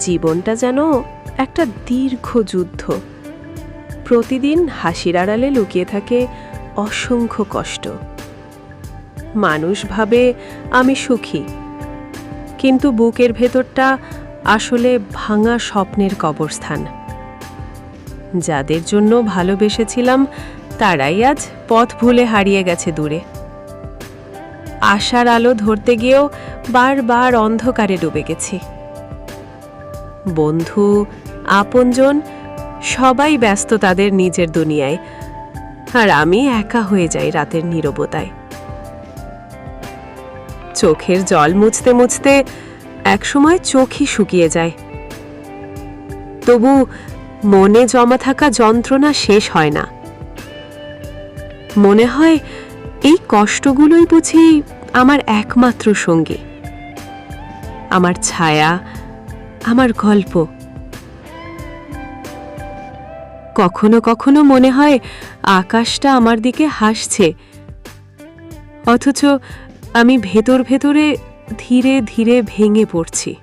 জীবনটা যেন একটা দীর্ঘ যুদ্ধ। প্রতিদিন হাসির আড়ালে লুকিয়ে থাকে অসংখ্য কষ্ট। মানুষ ভাবে, আমি সুখী। কিন্তু বুকের ভেতরটা আসলে ভাঙা স্বপ্নের কবরস্থান। যাদের জন্য ভালোবেসেছিলাম, তারাই আজ পথ ভুলে হারিয়ে গেছে দূরে। আশার আলো ধরতে গিয়েও বারবার অন্ধকারে ডুবে গেছি। বন্ধু, আপনজন, সবাই ব্যস্ত তাদের নিজের দুনিয়ায়। আর আমি একা হয়ে যাই রাতের নীরবতায়। চোখের জল মুছতে মুছতে একসময় চোখই শুকিয়ে যায়। তবু মনে জমা থাকা যন্ত্রণা শেষ হয় না। মনে হয় এই কষ্টগুলোই বুঝি আমার একমাত্র সঙ্গী। আমার ছায়া আমার গল্প। কখনো কখনো মনে হয় আকাশটা আমার দিকে হাসছে। অথচ আমি ভেতর ভেতরে ধীরে ধীরে ভেঙে পড়ছি।